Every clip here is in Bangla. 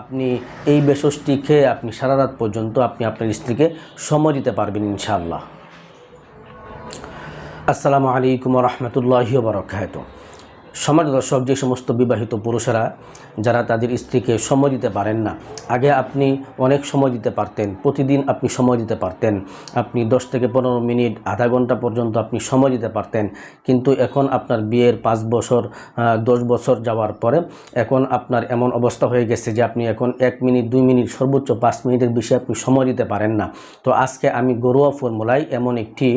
আপনি এই বেসসটি খেয়ে আপনি সারা রাত পর্যন্ত আপনি আপনার স্ত্রীকে সময় দিতে পারবেন ইনশাআল্লাহ। আসসালামু আলাইকুম রহমতুল্লাহ বরকাত সমাজ দর্শক যে সমস্ত বিবাহিত পুরুষেরা, যারা তাদের স্ত্রীকে সময় দিতে পারেন না। আগে আপনি অনেক সময় দিতে পারতেন, প্রতিদিন আপনি সময় দিতে পারতেন। আপনি দশ থেকে পনেরো মিনিট, আধা ঘণ্টা পর্যন্ত আপনি সময় দিতে পারতেন। কিন্তু এখন আপনার বিয়ের পাঁচ বছর দশ বছর যাওয়ার পরে এখন আপনার এমন অবস্থা হয়ে গেছে যে আপনি এখন এক মিনিট, দুই মিনিট, সর্বোচ্চ পাঁচ মিনিটের বেশি আপনি সময় দিতে পারেন না। তো আজকে আমি গরুয়া ফর্মুলায় এমন একটি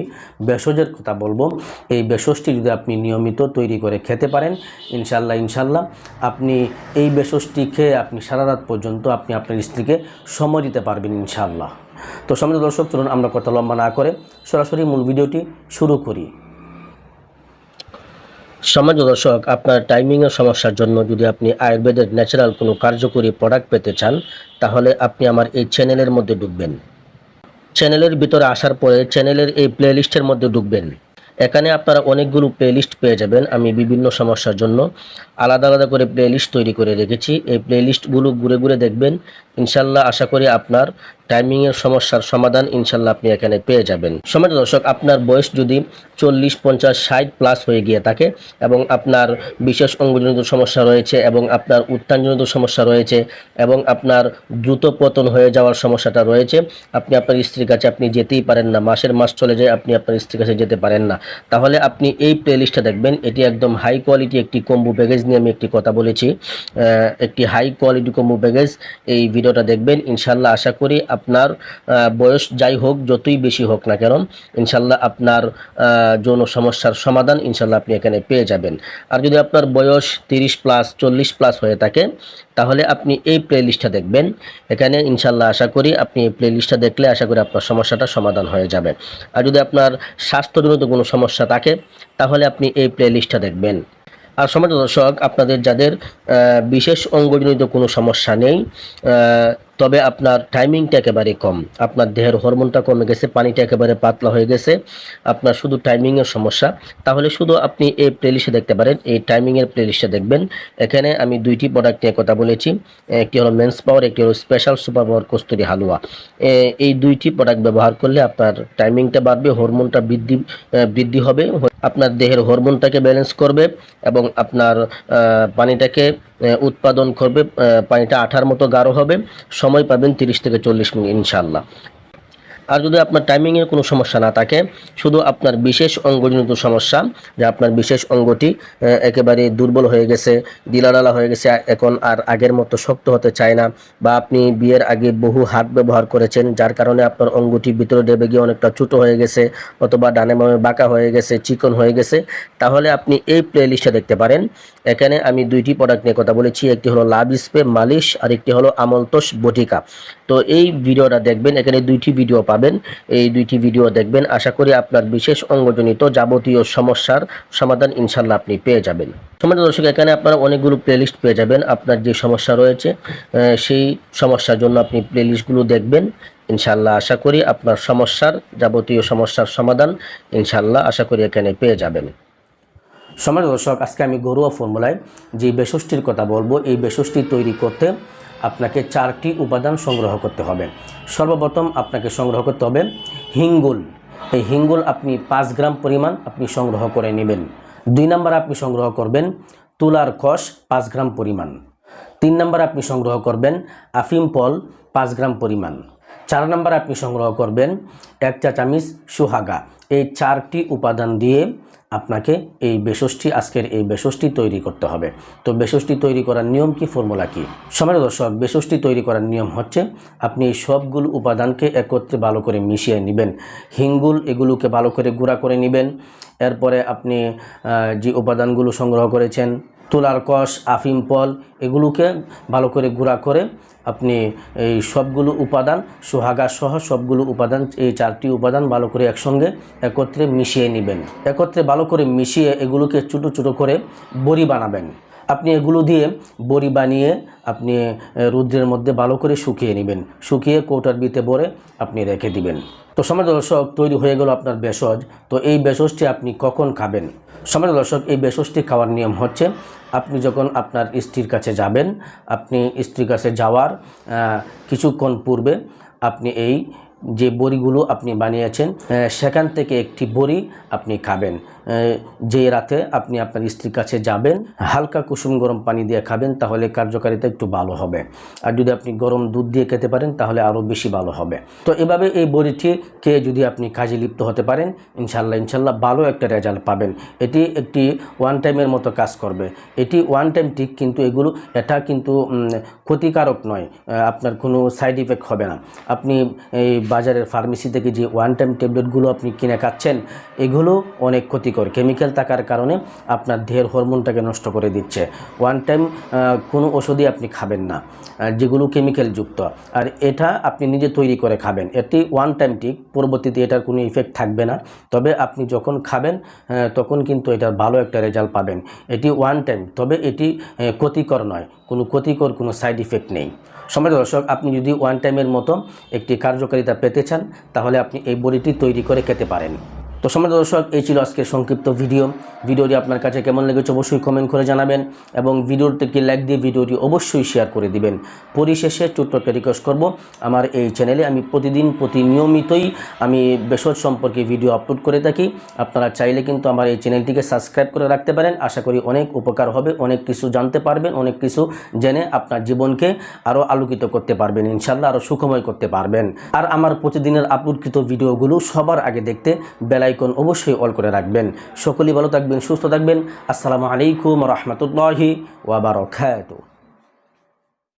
ভেষজের কথা বলব। এই ভেষজটি যদি আপনি নিয়মিত তৈরি করে খেতে পারেন ইনশাল্লাহ ইনশাল্লাহ। আপনি এই ভেষজটি খেয়ে আপনি সারা রাত পর্যন্ত আপনি আপনার স্ত্রীকে সময় দিতে পারবেন, ইনশাল্লাহ। তো সময় দর্শক, চলুন আমরা কথা লম্বা না করে সরাসরি মূল ভিডিওটি শুরু করি। সমাজ দর্শক, আপনার টাইমিংয়ের সমস্যার জন্য যদি আপনি আয়ুর্বেদের ন্যাচারাল কোনো কার্যকরী প্রোডাক্ট পেতে চান, তাহলে আপনি আমার এই চ্যানেলের মধ্যে ঢুকবেন। চ্যানেলের ভিতরে আসার পরে চ্যানেলের এই প্লেলিস্টের মধ্যে ঢুকবেন। এখানে আপনারা অনেকগুলো প্লেলিস্ট পেয়ে যাবেন। আমি বিভিন্ন সমস্যার জন্য আলাদা আলাদা করে প্লেলিস্ট তৈরি করে রেখেছি। এই প্লেলিস্টগুলো ঘুরে ঘুরে দেখবেন ইনশাল্লাহ আশা করি আপনার টাইমিংয়ের সমস্যার সমাধান ইনশাল্লাহ আপনি এখানে পেয়ে যাবেন। সমাজ দর্শক, আপনার বয়স যদি চল্লিশ, পঞ্চাশ, ষাট প্লাস হয়ে গিয়ে থাকে এবং আপনার বিশেষ অঙ্গজনিত সমস্যা রয়েছে এবং আপনার উত্থানজনিত সমস্যা রয়েছে এবং আপনার দ্রুত পতন হয়ে যাওয়ার সমস্যাটা রয়েছে, আপনি আপনার স্ত্রীর কাছে আপনি যেতেই পারেন না, মাসের মাস চলে যায় আপনি আপনার স্ত্রীর কাছে যেতে পারেন না। তাহলে আপনি এই প্লেলিস্টটা দেখবেন, এটি একদম হাই কোয়ালিটি একটি কম্বু প্যাকেজ নিয়ে আমি একটি কথা বলেছি একটি হাই কোয়ালিটি কম্বু প্যাকেজ এই ভিডিওটা দেখবেন। ইনশাল্লাহ আশা করি আপনার বয়স যাই হোক, যতই বেশি হোক না কেন, ইনশাল্লাহ আপনার যৌন সমস্যার সমাধান ইনশাল্লাহ আপনি এখানে পেয়ে যাবেন। আর যদি আপনার বয়স তিরিশ প্লাস, চল্লিশ প্লাস হয়ে থাকে, তাহলে আপনি এই প্লেলিস্টটা দেখবেন। এখানে ইনশাল্লাহ আশা করি আপনি এই প্লেলিস্টটা দেখলে আশা করি আপনার সমস্যাটা সমাধান হয়ে যাবে। আর যদি আপনার স্বাস্থ্যজনিত কোনো সমস্যা থাকে, তাহলে আপনি এই প্লেলিস্টটা দেখবেন। আর সমাজ দর্শক, আপনাদের যাদের বিশেষ অঙ্গজনিত কোনো সমস্যা নেই তবে আপনার টাইমিংটা একেবারে কম। আপনার দেহের হরমোনটা কমে গেছে, পানিটা একেবারে পাতলা হয়ে গেছে, আপনার শুধু টাইমিংয়ের সমস্যা। তাহলে শুধু আপনি এই প্লেলিস্টে দেখতে পারেন, এই টাইমিংয়ের প্লেলিস্টে দেখবেন। এখানে আমি দুইটি প্রোডাক্ট নিয়ে কথা বলেছি, একটি হলো মেন্স পাওয়ার একটি হলো স্পেশাল সুপার পাওয়ার কস্তুরি হালুয়া এই দুইটি প্রোডাক্ট ব্যবহার করলে আপনার টাইমিংটা বাড়বে হরমোনটা বৃদ্ধি বৃদ্ধি হবে আপনার দেহের হরমোনটাকে ব্যালেন্স করবে এবং আপনার পানিটাকে উৎপাদন করবে পানিটা আঠার মতো গাঢ় হবে। সময় পাবেন তিরিশ থেকে চল্লিশ মিনিট ইনশাল্লাহ আর যদি আপনার টাইমিংয়ের কোনো সমস্যা না থাকে, শুধু আপনার বিশেষ অঙ্গজনিত সমস্যা, যে আপনার বিশেষ অঙ্গটি একেবারে দুর্বল হয়ে গেছে দিলাডালা হয়ে গেছে, এখন আর আগের মতো শক্ত হতে চায় না, বা আপনি বিয়ের আগে বহু হাত ব্যবহার করেছেন, যার কারণে আপনার অঙ্গটি ভিতরে ডেবে গিয়ে অনেকটা ছোটো হয়ে গেছে, অথবা ডানে বামে বাঁকা হয়ে গেছে, চিকন হয়ে গেছে, তাহলে আপনি এই প্লেলিস্টে দেখতে পারেন। এখানে আমি দুইটি প্রোডাক্ট নিয়ে কথা বলেছি, একটি হলো লাভ স্প্রে মালিশ আর একটি হলো আমলতোষ বটিকা। তো এই ভিডিওটা দেখবেন, এখানে দুইটি ভিডিও পাবেন। এই দুইটি ভিডিও দেখবেন। আশা করি আপনার বিশেষ অঙ্গজনিত যাবতীয় সমস্যার সমাধান ইনশাল্লাহ আপনি পেয়ে যাবেন। সমাজ দর্শক, এখানে আপনারা অনেকগুলো প্লেলিস্ট পেয়ে যাবেন। আপনার যে সমস্যা রয়েছে সেই সমস্যার জন্য আপনি প্লেলিস্টগুলো দেখবেন। ইনশাল্লাহ আশা করি আপনার সমস্যার যাবতীয় সমস্যার সমাধান ইনশাল্লাহ আশা করি এখানে পেয়ে যাবেন। সমাজ দর্শক, আজকে আমি ঘরোয়া ফর্মুলায় যে বেষষ্টির কথা বলব, এই বেষষ্টি তৈরি করতে আপনাকে চারটি উপাদান সংগ্রহ করতে হবে। সর্বপ্রথম আপনাকে সংগ্রহ করতে হবে হিঙ্গুল। এই হিঙ্গুল আপনি পাঁচ গ্রাম পরিমাণ আপনি সংগ্রহ করে নেবেন। দুই নাম্বার আপনি সংগ্রহ করবেন তুলার খস পাঁচ গ্রাম পরিমাণ। তিন নাম্বার আপনি সংগ্রহ করবেন আফিম ফল পাঁচ গ্রাম পরিমাণ। চার নাম্বার আপনি সংগ্রহ করবেন এক চা চামিচ সুহাগা। এই চারটি উপাদান দিয়ে আপনাকে এই বেষষ্টি আজকের এই বেষষ্টি তৈরি করতে হবে। তো বেষষ্টি তৈরি করার নিয়ম কি ফর্মুলা কি? সময় দর্শক বেষষ্টি তৈরি করার নিয়ম হচ্ছে আপনি এই সবগুলো উপাদানকে একত্রে ভালো করে মিশিয়ে নেবেন। হিঙ্গুল এগুলোকে ভালো করে গুঁড়া করে নেবেন। এরপরে আপনি যে উপাদানগুলো সংগ্রহ করেছেন তুলার কষ, আফিম ফল এগুলোকে ভালো করে গুঁড়া করে আপনি এই সবগুলো উপাদান, সোহাগা সহ সবগুলো উপাদান, এই চারটি উপাদান ভালো করে একসঙ্গে একত্রে মিশিয়ে নেবেন। একত্রে ভালো করে মিশিয়ে এগুলোকে ছোটো ছোটো করে বড়ি বানাবেন। আপনি এগুলো দিয়ে বড়ি বানিয়ে আপনি রুদ্রের মধ্যে ভালো করে শুকিয়ে নেবেন। শুকিয়ে কৌটার বিতে ভরে আপনি রেখে দিবেন। তো সমাজ দর্শক, তৈরি হয়ে গেল আপনার ভেষজ। তো এই ভেষজটি আপনি কখন খাবেন? সমাজ দর্শক, এই ভেষজটি খাওয়ার নিয়ম হচ্ছে, আপনি যখন আপনার স্ত্রীর কাছে যাবেন, আপনি স্ত্রীর কাছে যাওয়ার কিছুক্ষণ পূর্বে আপনি এই যে বড়িগুলো আপনি বানিয়েছেন সেখান থেকে একটি বড়ি আপনি খাবেন। যে রাতে আপনি আপনার স্ত্রীর কাছে যাবেন, হালকা কুসুম গরম পানি দিয়ে খাবেন, তাহলে কার্যকারিতা একটু ভালো হবে। আর যদি আপনি গরম দুধ দিয়ে খেতে পারেন, তাহলে আরও বেশি ভালো হবে। তো এভাবে এই বড়িটি খেয়ে যদি আপনি কাজে লিপ্ত হতে পারেন ইনশাল্লাহ ইনশাল্লাহ ভালো একটা রেজাল্ট পাবেন। এটি একটি ওয়ান টাইমের মতো কাজ করবে। এটি ওয়ান টাইম ঠিক, কিন্তু এগুলো, এটা কিন্তু ক্ষতিকারক নয়। আপনার কোনো সাইড ইফেক্ট হবে না। আপনি, এই বাজারের ফার্মেসি থেকে যে ওয়ান টাইম ট্যাবলেটগুলো আপনি কিনে খাচ্ছেন, এগুলো অনেক ক্ষতিকর। কেমিক্যাল থাকার কারণে আপনার দেহের হরমোনটাকে নষ্ট করে দিচ্ছে। ওয়ান টাইম কোনো ওষুধই আপনি খাবেন না যেগুলো কেমিক্যাল যুক্ত। আর এটা আপনি নিজে তৈরি করে খাবেন। এটি ওয়ান টাইম ঠিক, পরবর্তীতে এটার কোনো ইফেক্ট থাকবে না। তবে আপনি যখন খাবেন তখন কিন্তু এটার ভালো একটা রেজাল্ট পাবেন। এটি ওয়ান টাইম তবে এটি ক্ষতিকর নয়। কোনো ক্ষতিকর কোনো সাইড ইফেক্ট নেই। সমাজ দর্শক, আপনি যদি ওয়ান টাইমের মতো একটি কার্যকারিতা পেতে চান, তাহলে আপনি এই বড়িটি তৈরি করে খেতে পারেন। তো সমাজ দর্শক, এই ছিল আজকের সংক্ষিপ্ত ভিডিও। ভিডিওটি আপনার কাছে কেমন লেগেছে অবশ্যই কমেন্ট করে জানাবেন এবং ভিডিওতে একটি লাইক দিয়ে ভিডিওটি অবশ্যই শেয়ার করে দিবেন। পরিশেষে ছোট্ট একটা রিকোয়েস্ট করব, আমার এই চ্যানেলে আমি প্রতিদিন প্রতি নিয়মিতই আমি বেসর সম্পর্কে ভিডিও আপলোড করে থাকি। আপনারা চাইলে কিন্তু আমার এই চ্যানেলটিকে সাবস্ক্রাইব করে রাখতে পারেন। আশা করি অনেক উপকার হবে, অনেক কিছু জানতে পারবেন, অনেক কিছু জেনে আপনার জীবনকে আরও আলোকিত করতে পারবেন ইনশাল্লাহ আরও সুখময় করতে পারবেন। আর আমার প্রতিদিনের আপলোডকৃত ভিডিওগুলো সবার আগে দেখতে বেলাইকন অবশ্যই অল করে রাখবেন। সকলেই ভালো থাকবেন সুস্থ থাকবেন। আসসালামু আলাইকুম রহমতুল্লাহি ওয়াবারকাতুহ